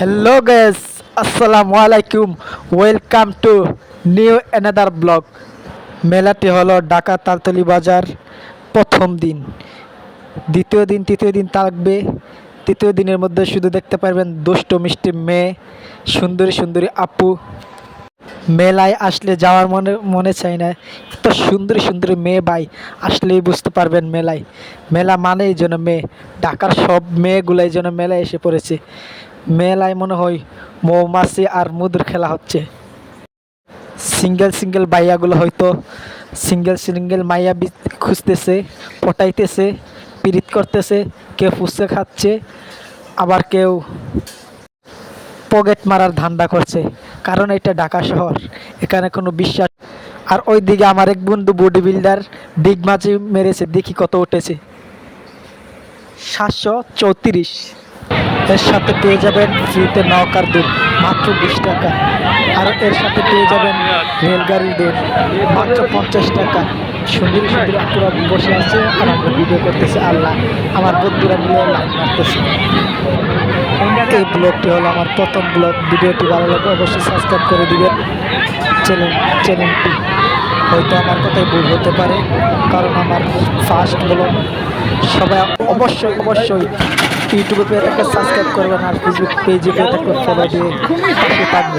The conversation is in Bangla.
হ্যালো গ্যাস আসসালামু আলাইকুম welcome to new another vlog মেলাটি হলো ঢাকা তালতলি বাজার প্রথম দিন। দ্বিতীয় দিন, তৃতীয় দিন থাকবে। তৃতীয় দিনের মধ্যে শুধু দেখতে পারবেন দুষ্ট, মিষ্টি মেয়ে, সুন্দরী সুন্দরী আপু। মেলায় আসলে যাওয়ার মনে মনে চাই না। এত সুন্দরী সুন্দরী মেয়ে ভাই, আসলেই বুঝতে পারবেন মেলায়। মেলা মানেই যেন মেয়ে। ঢাকার সব মেয়েগুলাই যেন মেলায় এসে পড়েছে। মেলায় মনে হয় মৌমাছি আর মধুর খেলা হচ্ছে। সিঙ্গেল সিঙ্গেল বাইয়াগুলো হয়তো সিঙ্গেল সিঙ্গেল মাইয়া খুঁজতেছে, পটাইতেছে, পিরিত করতেছে, কেউ ফুসে খাচ্ছে, আবার কেউ পকেট মারার ধান্দা করছে। কারণ এটা ঢাকা শহর, এখানে কোনো বিশ্বাস। আর ওই দিকে আমার এক বন্ধু বডি বিল্ডার বিগ মাঝে মেরেছে, দেখি কত উঠেছে। সাতশো চৌত্রিশ। এর সাথে পেয়ে যাবেন ফ্রিতে নৌকার দুধ, মাত্র বিশ টাকা। আর এর সাথে পেয়ে যাবেন রেলগাড়ির দুধ মাত্র পঞ্চাশ টাকা। সুন্দর সুন্দর আপুরা বসে আছে আর আমরা ভিডিও করতেছে, আল্লাহ আমার বন্ধুরা মিলে লাইন মারতেছে। এই ব্লগটি হলো আমার প্রথম ব্লগ। ভিডিওটি ভালো লাগলে অবশ্যই সাবস্ক্রাইব করে দিবেন। চ্যানেল চ্যানেলটি হয়তো আমার কথাই ভুল হতে পারে, কারণ আমার ফার্স্ট ব্লগ সবাই অবশ্যই অবশ্যই ইউটিউবে পেয়ে থাকলে সাবস্ক্রাইব করবেন আর ফেসবুক পেজে পেয়ে থাকলে দিয়ে পাশে